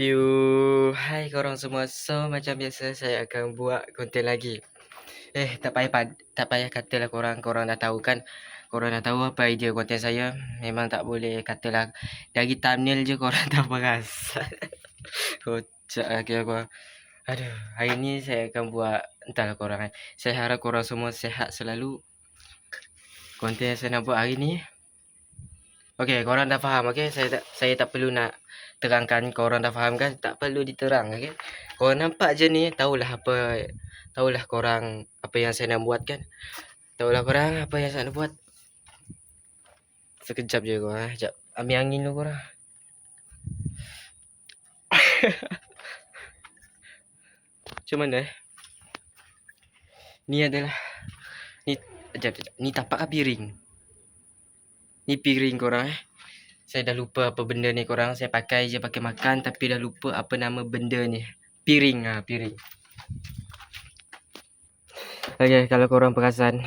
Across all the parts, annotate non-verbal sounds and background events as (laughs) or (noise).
Piu, hai korang semua. So macam biasa saya akan buat konten lagi. Eh, tak payah pad, tak payah katalah korang, korang dah tahu kan. Korang dah tahu apa idea konten saya. Memang tak boleh katalah dari thumbnail je korang (laughs) dah perasan. Kocak lagi aku. Aduh, hari ni saya akan buat entahlah korang kan. Saya harap korang semua sihat selalu. Konten yang saya nak buat hari ni Okey, korang dah faham okey. Saya tak saya tak perlu nak terangkan korang dah faham kan? Tak perlu diterang okey. Korang nampak je ni, tahulah apa tahulah korang apa yang saya nak buat kan? Tahulah korang apa yang saya nak buat. Sekejap je korang. Eh. Sekejap. Ambil angin dulu korang. (laughs) Macam mana eh? Ni adalah ni sekejap, sekejap. Ni tapak piring. Ni piring korang eh. Saya dah lupa apa benda ni korang. Saya pakai je pakai makan tapi dah lupa apa nama benda ni. Piring ah, piring. Okay, kalau korang perasan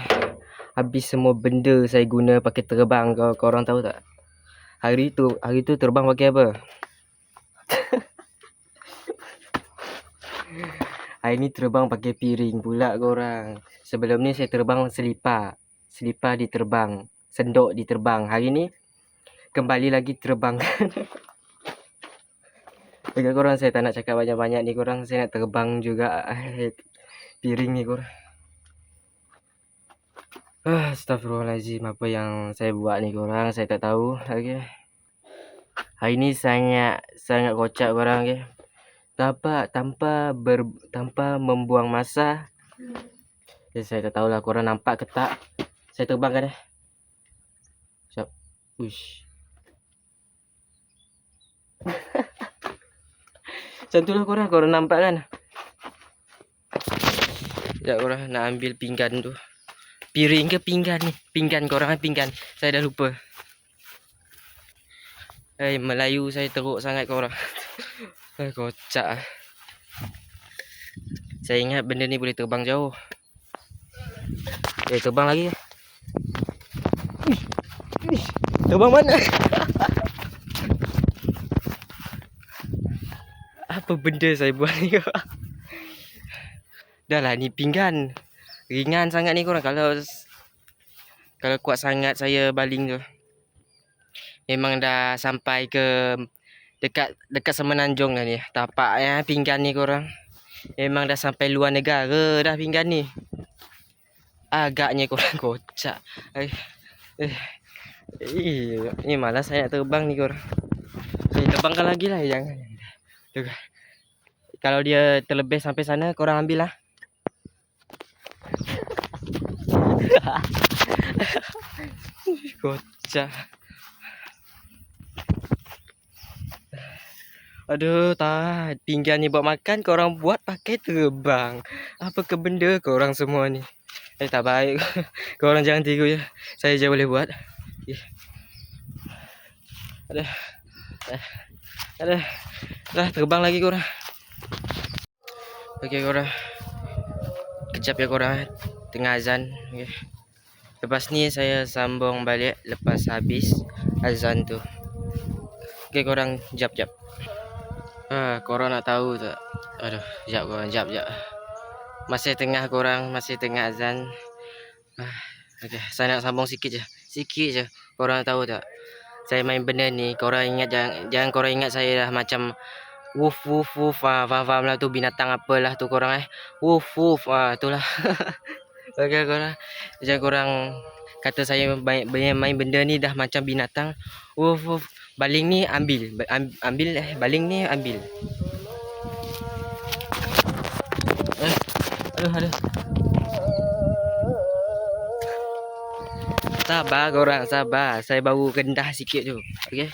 habis semua benda saya guna pakai terbang kau korang tahu tak? Hari tu, hari tu terbang pakai apa? (laughs) Hari ni terbang pakai piring pula korang. Sebelum ni saya terbang selipar. Selipar diterbang sendok diterbang. Hari ni kembali lagi terbang. (laughs) Dekat korang saya tak nak cakap banyak-banyak ni korang. Saya nak terbang juga piring ni korang. Ah, Astagfirullahaladzim apa yang saya buat ni korang saya tak tahu okay. Hari ni sangat sangat kocak korang okay. Tanpa tanpa ber, tanpa membuang masa. Okay, saya tak tahulah korang nampak ke tak. Saya terbangkan eh. Uish. (laughs) Macam tu lah korang. Korang nampak kan? Sekejap korang nak ambil pinggan tu. Piring ke pinggan ni? Pinggan korang kan pinggan. Saya dah lupa. Eh, Melayu saya teruk sangat korang. (laughs) Eh, kocak. Saya ingat benda ni boleh terbang jauh. Eh, terbang lagi. Terbang mana? Apa benda saya buat ni? Dah lah ni pinggan. Ringan sangat ni korang. Kalau kalau kuat sangat saya baling tu. Memang dah sampai ke dekat dekat semenanjung dah ni. Tapak ya pinggan ni korang. Memang dah sampai luar negara dah pinggan ni. Agaknya korang (laughs) kocak. Eh. eh. Eh, ni malas saya terbang ni korang. Saya terbangkan lagi lah. Jangan. Tuh. Kalau dia terlebih sampai sana, korang ambil lah. (laughs) Kocak. Aduh, tak. Pinggan ni buat makan, korang buat pakai terbang. Apa ke benda korang semua ni? Eh, tak baik. (laughs) korang jangan tiru je. Saya je boleh buat. Ada. Ada. Dah terbang lagi korang. Okey korang. Kejap ya korang. Tengah azan. Okey. Lepas ni saya sambung balik lepas habis azan tu. Okey korang, jap jap. Ah, korang nak tahu tak? Aduh, jap korang, jap jap. Masih tengah korang, masih tengah azan. Ah, okey, saya nak sambung sikit je. Sikit je. Korang tahu tak? Saya main benda ni. Korang ingat jangan, jangan korang ingat saya dah macam woof woof woof. Ah, faham faham lah tu binatang apalah tu korang eh. Woof woof. Ah, itulah. (laughs) Okey korang. Jangan korang kata saya main, main benda ni dah macam binatang. Woof woof. Baling ni ambil. Ambil eh. Baling ni ambil. Eh. Aduh, aduh. Sabar korang, sabar. Saya baru rendah sikit tu. Okey.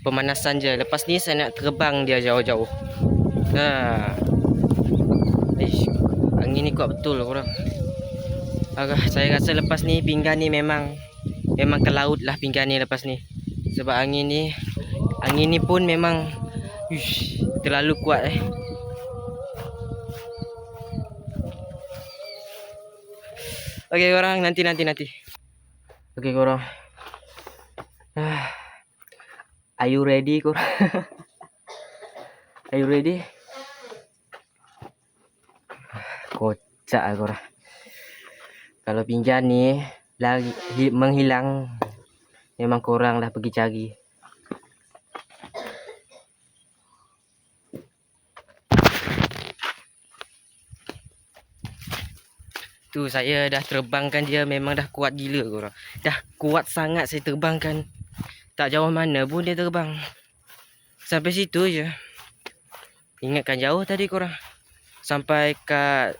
Pemanasan je. Lepas ni saya nak terbang dia jauh-jauh. Ha. Ish. Angin ni kuat betul korang. Agak saya rasa lepas ni pinggan ni memang memang ke laut lah pinggan ni lepas ni. Sebab angin ni angin ni pun memang ish, terlalu kuat eh. Okey korang nanti nanti nanti. Okay korang (sighs) Are you ready korang (laughs) Are you ready? Kocak lah korang. Kalau pinjan ni lagi hi- menghilang memang korang dah pergi cari. Tu saya dah terbangkan dia memang dah kuat gila korang. Dah kuat sangat saya terbangkan. Tak jauh mana pun dia terbang. Sampai situ je. Ingatkan jauh tadi korang. Sampai kat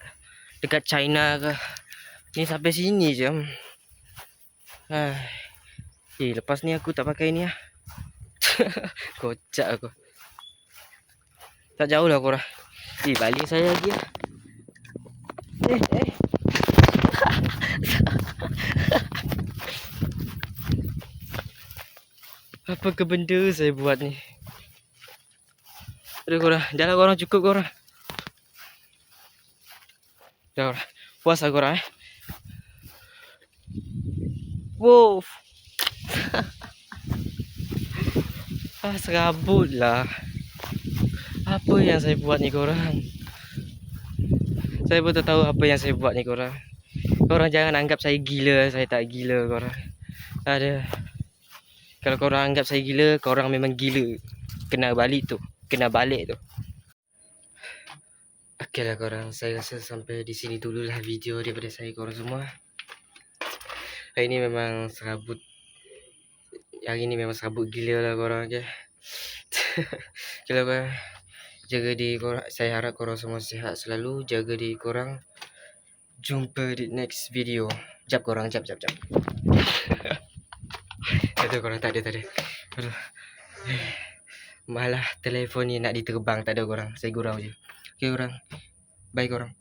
dekat China ke. Ni sampai sini je. Hai. Eh lepas ni aku tak pakai ni lah. (laughs) Kocak aku. Tak jauh lah korang. Eh balik saya lagi lah. Eh eh. Apa ke benda saya buat ni? Aduh korang, dah lah korang cukup korang. Dah korang, puas lah korang eh. Wow. (laughs) ah, serabut lah. Apa yang saya buat ni korang? Saya pun tak tahu apa yang saya buat ni korang. Korang jangan anggap saya gila, saya tak gila korang. Ada. Kalau korang anggap saya gila, korang memang gila. Kena balik tu. Kena balik tu. Okey lah korang, saya rasa sampai di sini dululah video daripada saya korang semua. Hari ni memang serabut. Hari ni memang serabut gila lah korang okay. (laughs) okay lah korang. Jaga diri korang. Saya harap korang semua sihat selalu. Jaga diri korang. Jumpa di next video. Jap korang, jap, jap, jap. Tak ada korang, tak ada, tak ada. Aduh. Malah telefon ni nak diterbang, tak ada korang. Saya gurau je. Okay korang. Bye korang.